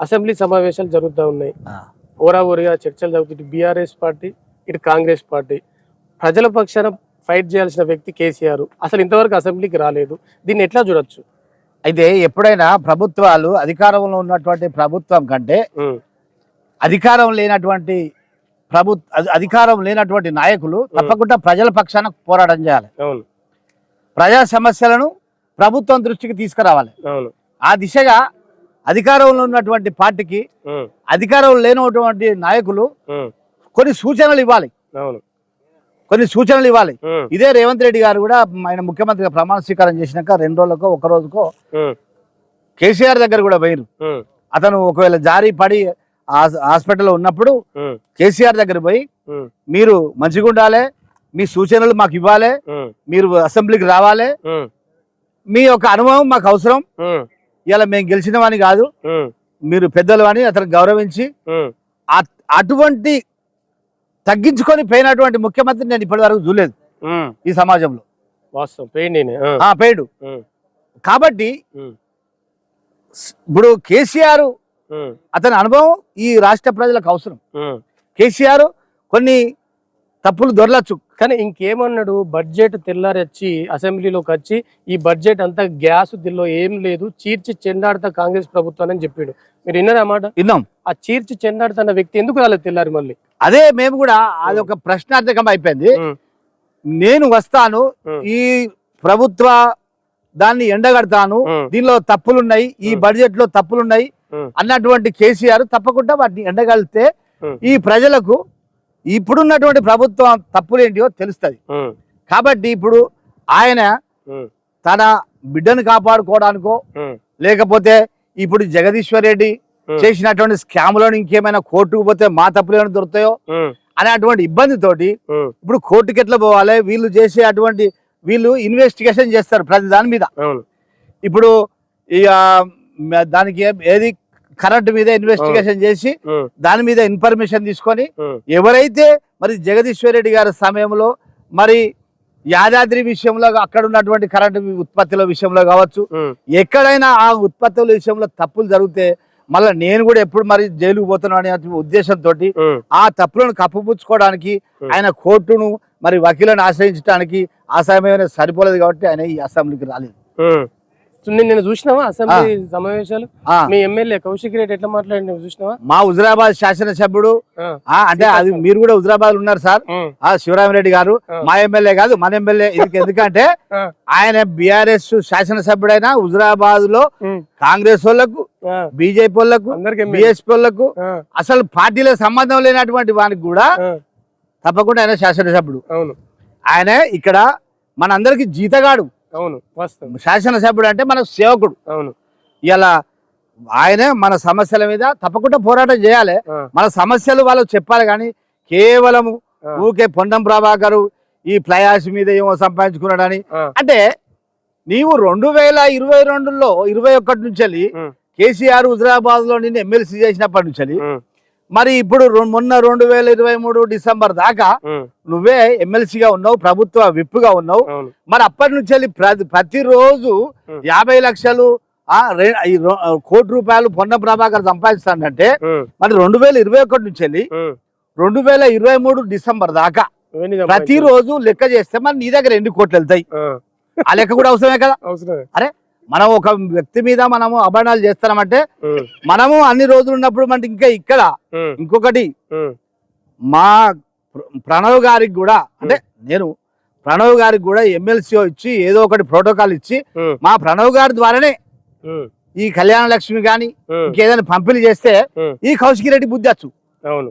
Assembly సమావేశాలు జరుగుతూ ఉన్నాయి. ఓరా ఓరిగా చర్చలు జరుగుతుంది బీఆర్ఎస్ పార్టీ ఇటు కాంగ్రెస్ పార్టీ. ప్రజల పక్షాన ఫైట్ చేయాల్సిన వ్యక్తి కేసీఆర్. అసలు ఇంతవరకు అసెంబ్లీకి రాలేదు. దీన్ని ఎట్లా చూడొచ్చు? అయితే ఎప్పుడైనా ప్రభుత్వాలు అధికారంలో ఉన్నటువంటి ప్రభుత్వం కంటే అధికారం లేనటువంటి ప్రభు అధి- అధికారం లేనటువంటి నాయకులు తప్పకుండా ప్రజల పక్షాన పోరాటం చేయాలి. ప్రజా సమస్యలను ప్రభుత్వం దృష్టికి తీసుకురావాలి. ఆ దిశగా అధికారంలో ఉన్నటువంటి పార్టీకి ఉమ్, అధికారం లేనటువంటి నాయకులు కొన్ని సూచనలు ఇవ్వాలి. కొన్ని సూచనలు ఇవ్వాలి. ఇదే రేవంత్ రెడ్డి గారు కూడా ఆయన ముఖ్యమంత్రిగా ప్రమాణ స్వీకారం చేసినాక రెండు రోజులకో ఒక రోజుకో కేసీఆర్ దగ్గర కూడా పోయిరు అతను ఒకవేళ జారీ పడి హాస్- హాస్పిటల్లో ఉన్నప్పుడు కేసీఆర్ దగ్గర పోయి మీరు మంచిగా ఉండాలి మీ సూచనలు మాకు ఇవ్వాలి మీరు అసెంబ్లీకి రావాలి మీ యొక్క అనుభవం మాకు అవసరం. ఇలా మేము గెలిచినవని కాదు. ఉమ్, మీరు పెద్దలు అని అతను గౌరవించి అటువంటి తగ్గించుకొని పోయినటువంటి ముఖ్యమంత్రి నేను ఇప్పటి వరకు చూడలేదు. ఈ సమాజంలో. పేడు కాబట్టి ఇప్పుడు కేసీఆర్ అతని అనుభవం ఈ రాష్ట్ర ప్రజలకు అవసరం. కేసీఆర్ కొన్ని తప్పులు దొరలచ్చు. కానీ ఇంకేమన్నాడు? బడ్జెట్ తెల్లారి వచ్చి అసెంబ్లీలోకి వచ్చి ఈ బడ్జెట్ అంతా గ్యాస్ దిల్లో ఏం లేదు చీర్చి చెండాడతా కాంగ్రెస్ ప్రభుత్వం అని చెప్పిండు. మీరు విన్నారా మాట? విన్నాం. ఆ చీర్చి చెండాడుతున్న వ్యక్తి ఎందుకు రాలేదు తెల్లారి మళ్ళీ? అదే మేము కూడా అది ఒక ప్రశ్నార్థకం అయిపోయింది. నేను వస్తాను ఈ ప్రభుత్వ దాన్ని ఎండగడతాను దీనిలో తప్పులున్నాయి ఈ. బడ్జెట్లో తప్పులున్నాయి అన్నటువంటి కేసీఆర్ తప్పకుండా వాటిని ఎండగలితే ఈ ప్రజలకు ఇప్పుడున్నటువంటి ప్రభుత్వం తప్పులేంటియో తెలుస్తుంది. కాబట్టి ఇప్పుడు ఆయన తన బిడ్డను కాపాడుకోవడానికో లేకపోతే ఇప్పుడు జగదీశ్వర్ రెడ్డి చేసినటువంటి స్కాములను ఇంకేమైనా కోర్టుకు పోతే మా తప్పులు ఏమైనా దొరుకుతాయో అనేటువంటి ఇబ్బందితోటి ఇప్పుడు కోర్టుకి ఎట్లా పోవాలి? వీళ్ళు చేసే అటువంటి వీళ్ళు ఇన్వెస్టిగేషన్ చేస్తారు ప్రతి దాని మీద. ఇప్పుడు ఇక దానికి ఏది కరెంట్ మీద ఇన్వెస్టిగేషన్ చేసి దాని మీద ఇన్ఫర్మేషన్ తీసుకొని ఎవరైతే మరి జగదీశ్వర్ రెడ్డి గారి సమయంలో మరి యాదాద్రి విషయంలో అక్కడ ఉన్నటువంటి కరెంటు ఉత్పత్తుల విషయంలో కావచ్చు ఎక్కడైనా ఆ ఉత్పత్తుల విషయంలో తప్పులు జరిగితే మళ్ళీ నేను కూడా ఎప్పుడు మరి జైలుకు పోతున్నాను అనే ఉద్దేశంతో ఆ. తప్పులను కప్పుపుచ్చుకోవడానికి. ఆయన కోర్టును మరి వకీలను ఆశ్రయించడానికి ఆ సమయమైన సరిపోలేదు కాబట్టి ఆయన ఈ అసెంబ్లీకి రాలేదు. నేను చూసినావా అసెంబ్లీ సమావేశాలు? ఆ, మీ ఎమ్మెల్యే కౌశిక్ రెడ్డి ఎట్లా చూసినావా? మా హుజరాబాద్ శాసనసభ్యుడు. అంటే అది మీరు కూడా హుజరాబాద్ ఉన్నారు సార్. ఆ. శివరామరెడ్డి గారు. మా ఎమ్మెల్యే కాదు మన ఎమ్మెల్యే. ఇది ఎందుకంటే ఆయన బిఆర్ఎస్ శాసనసభ్యుడైన హుజరాబాద్లో కాంగ్రెస్ వాళ్ళకు బీజేపీ వాళ్ళకు. బిఎస్పీ వాళ్ళకు అసలు పార్టీలో సంబంధం లేనటువంటి వానికి కూడా తప్పకుండా ఆయన శాసనసభ్యుడు. ఆయన ఇక్కడ మనందరికి జీతగాడు. అవును శాసనసభ్యుడు అంటే మనకు సేవకుడు. అవును. ఇలా ఆయనే మన సమస్యల మీద తప్పకుండా పోరాటం చేయాలి. మన సమస్యలు వాళ్ళకు చెప్పాలి కానీ కేవలము ఆ, ఊకే పొన్నం ప్రభాకర్ ఈ ఫ్లయాస్ మీద ఏమో సంపాదించుకున్నాడని. అంటే నీవు రెండు వేల ఇరవై రెండులో ఇరవై ఒకటి నుంచి వెళ్ళి కేసీఆర్ హుజరాబాద్లో నిన్ను ఎమ్మెల్సీ చేసినప్పటి నుంచి వెళ్ళి మరి ఇప్పుడు మొన్న రెండు వేల ఇరవై మూడు డిసెంబర్ దాకా నువ్వే ఎమ్మెల్సీగా ఉన్నావు ప్రభుత్వ విప్పుగా ఉన్నావు. మరి అప్పటి నుంచి వెళ్ళి ప్రతి ప్రతిరోజు. యాభై లక్షలు కోటి రూపాయలు పొన్న ప్రభాకర్ సంపాదిస్తాడంటే ఉమ్, మరి రెండు వేల ఇరవై ఒకటి నుంచి వెళ్ళి. రెండు వేల ఇరవై మూడు డిసెంబర్ దాకా. ప్రతిరోజు లెక్క చేస్తే మరి నీ దగ్గర ఎన్ని కోట్లు వెళ్తాయి? ఆ, లెక్క కూడా అవసరమే కదా? అవసరమే. మనం ఒక వ్యక్తి మీద మనము అభరణాలు చేస్తామంటే మనము అన్ని రోజులు ఉన్నప్పుడు మనకి ఇంకా ఇక్కడ ఇంకొకటి మా ప్ర- ప్రణవ్ గారికి కూడా అంటే నేను ప్రణవ్ గారికి కూడా ఎమ్మెల్సీ ఇచ్చి ఏదో ఒకటి ప్రోటోకాల్ ఇచ్చి మా ప్రణవ్ గారి ద్వారానే ఈ కళ్యాణ లక్ష్మి గాని ఇంకేదైనా పంపిణీ చేస్తే. ఈ కౌశికి రెడ్డి బుద్ధి వచ్చు అవును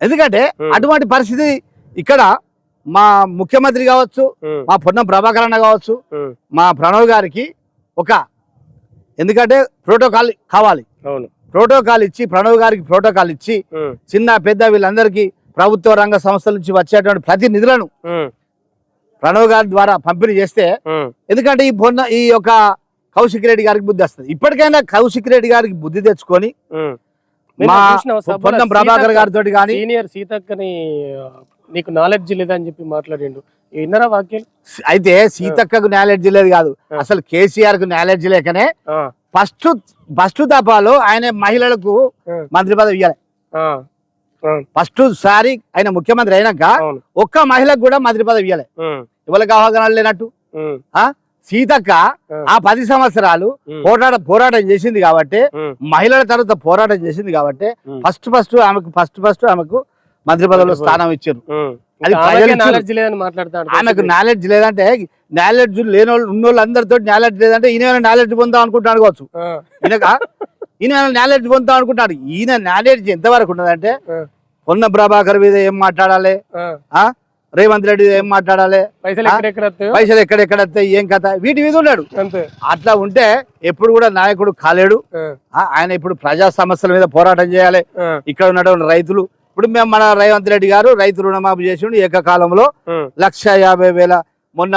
ఎందుకంటే. అటువంటి పరిస్థితి ఇక్కడ మా ముఖ్యమంత్రి కావచ్చు మా పొన్నం ప్రభాకర్ అన్న కావచ్చు మా ప్రణవ్ గారికి ఒక ఎందుకంటే ప్రోటోకాల్ కావాలి. ప్రోటోకాల్ ఇచ్చి ప్రణవ్ గారికి ప్రోటోకాల్ ఇచ్చి చిన్న పెద్ద వీళ్ళందరికీ ప్రభుత్వ రంగ సంస్థల నుంచి వచ్చేటువంటి ప్రతి నిధులను ఉమ్, ప్రణవ్ గారి ద్వారా పంపిణీ చేస్తే ఎందుకంటే ఈ పొన్న ఈ యొక్క కౌశిక్ రెడ్డి గారికి బుద్ధి వస్తుంది. ఇప్పటికైనా కౌశిక్ రెడ్డి గారికి బుద్ధి తెచ్చుకొని మా పొన్నం ప్రభాకర్ గారితో కానీ సీనియర్ సీతక్కని నీకు నాలెడ్జ్ లేదని చెప్పి మాట్లాడిండు. విన్నరా వాక్యాలు అయితే సీతక్కకు నాలెడ్జ్ లేదు కాదు. అసలు కేసీఆర్కు నాలెడ్జ్ లేకనే ఫస్ట్ ఫస్ట్ దఫాలో ఆయన మహిళలకు మంత్రి పదవి ఇవ్వాలి ఫస్ట్ సారి ఆయన ముఖ్యమంత్రి అయినాక ఒక్క మహిళకు కూడా మంత్రి పదవి ఇవ్వాలి ఎవరికి అవగాహన లేనట్టు? సీతక్క ఆ. పది సంవత్సరాలు పోరాట పోరాటం చేసింది కాబట్టి మహిళల తర్వాత పోరాటం చేసింది కాబట్టి ఫస్ట్ ఫస్ట్ ఆమెకు ఫస్ట్ ఫస్ట్ ఆమెకు మంత్రి పదవిలో. స్థానం ఇచ్చారు. అది ఆమెకే. నాలెడ్జ్ లేదంటే నాలెడ్జ్ లేని వాళ్ళు ఉన్న వాళ్ళందరితో నాలెడ్జ్ లేదంటే ఈయన నాలెడ్జ్ పొందాం అనుకుంటాడు కావచ్చు. ఈయనక? ఈయన నాలెడ్జ్ పొందాం అనుకుంటాడు ఈయన నాలెడ్జ్ ఎంతవరకు ఉన్నదంటే పొన్న ప్రభాకర్ మీద ఏం మాట్లాడాలి? ఆ. రేవంత్ రెడ్డి ఏం మాట్లాడాలి? పైసలు? ఎక్కడెక్కడ ఏం కథ? వీటి మీద ఉన్నాడు. అట్లా ఉంటే ఎప్పుడు కూడా నాయకుడు కాలేడు. ఆయన ఇప్పుడు ప్రజా సమస్యల మీద పోరాటం చేయాలి. ఇక్కడ ఉన్నటువంటి రైతులు ఇప్పుడు మేము మన రేవంత్ రెడ్డి గారు రైతు రుణమాఫీ చేసిండు ఏకకాలంలో లక్ష యాభై వేల. మొన్న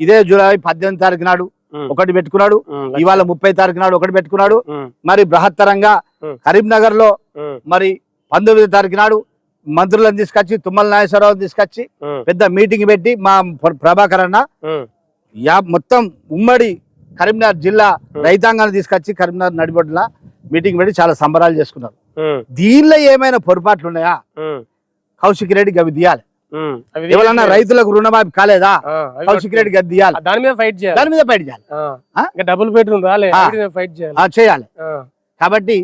ఇదే జూలై పద్దెనిమిది తారీఖు నాడు ఒకటి పెట్టుకున్నాడు. ఇవాళ ముప్పై తారీఖు నాడు ఒకటి పెట్టుకున్నాడు. మరి బృహత్తరంగా. కరీంనగర్లో మరి పంతొమ్మిది తారీఖు నాడు మంత్రులను తీసుకొచ్చి తుమ్మల నాగేశ్వరరావు తీసుకొచ్చి పెద్ద మీటింగ్ పెట్టి మా ప్ర- ప్రభాకర్ అన్న మొత్తం ఉమ్మడి కరీంనగర్ జిల్లా రైతాంగాన్ని తీసుకొచ్చి కరీంనగర్ నడిబొడ్ల మీటింగ్ పెట్టి చాలా సంబరాలు చేసుకున్నారు. దీనిలో ఏమైనా పొరపాట్లు ఉన్నాయా? కౌశిక్ రెడ్డి గవి తీయాలి. అవి ఎవరన్నా రైతులకు రుణమాఫీ కాలేదా? అవి కౌశిక్ రెడ్డి గది తీయాలి దాని మీద ఫైట్ చేయాలి. దాని మీద బయట చేయాలి. డబుల్ బెడ్రూమ్ ఫైట్ చేయాలి. చేయాలి. కాబట్టి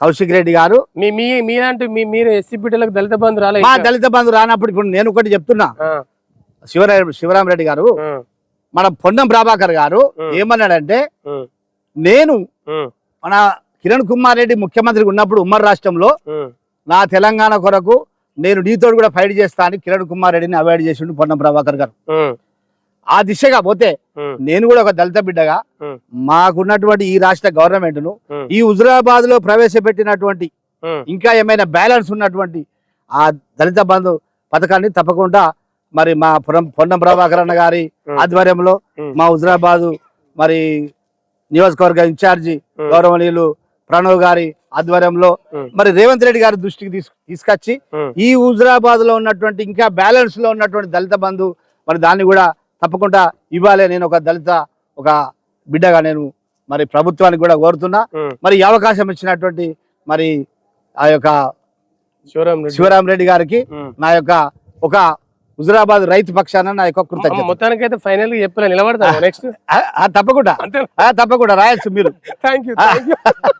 కౌశిక్ రెడ్డి గారు మీ మీ మీలాంటి మీ మీరు ఎస్సీ బిడ్డలకు దళిత బంధు రాలే మా ఇంకా. దళిత బంధు రానప్పుడు ఇప్పుడు నేను ఒకటి చెప్తున్నా. ఆ, శివరామ శివరామరెడ్డి గారు మన పొన్నం ప్రభాకర్ గారు. ఏమన్నాడంటే నేను మన కిరణ్ కుమార్ రెడ్డి ముఖ్యమంత్రిగా ఉన్నప్పుడు ఉమ్మడి రాష్ట్రంలో నా తెలంగాణ కొరకు నేను నీతోడు కూడా ఫైట్ చేస్తా అని కిరణ్ కుమార్ రెడ్డిని అవాయిడ్ చేసిండు పొన్నం ప్రభాకర్ గారు ఆ దిశగా పోతే నేను కూడా ఒక దళిత బిడ్డగా. మాకున్నటువంటి ఈ రాష్ట్ర గవర్నమెంట్ను. ఈ హుజురాబాద్లో ప్రవేశపెట్టినటువంటి ఇంకా ఏమైనా బ్యాలెన్స్ ఉన్నటువంటి ఆ దళిత బంధు పథకాన్ని తప్పకుండా మరి మా పొన్నం ప్రభాకర్ అన్న గారి. ఆధ్వర్యంలో. మా హుజురాబాదు మరి నియోజకవర్గ ఇన్ఛార్జి. గౌరవనీయులు ప్రణవ్ గారి ఆధ్వర్యంలో. మరి రేవంత్ రెడ్డి గారి దృష్టికి తీసు తీసుకొచ్చి. ఈ హుజురాబాద్లో ఉన్నటువంటి ఇంకా బ్యాలెన్స్లో ఉన్నటువంటి దళిత బంధు మరి దాన్ని కూడా తప్పకుండా ఇవ్వాలి. నేను ఒక దళిత ఒక బిడ్డగా నేను మరి ప్రభుత్వానికి కూడా కోరుతున్నా. మరి ఈ అవకాశం ఇచ్చినటువంటి మరి ఆ యొక్క శివరాం రెడ్డి. గారికి. నా యొక్క ఒక హుజురాబాద్ రైతు పక్షాన నా యొక్క కృతజ్ఞత. మొత్తానికైతే ఫైనల్గా నిలబడతా నెక్స్ట్ తప్పకుండా. తప్పకుండా. రాయొచ్చు మీరు. Thank you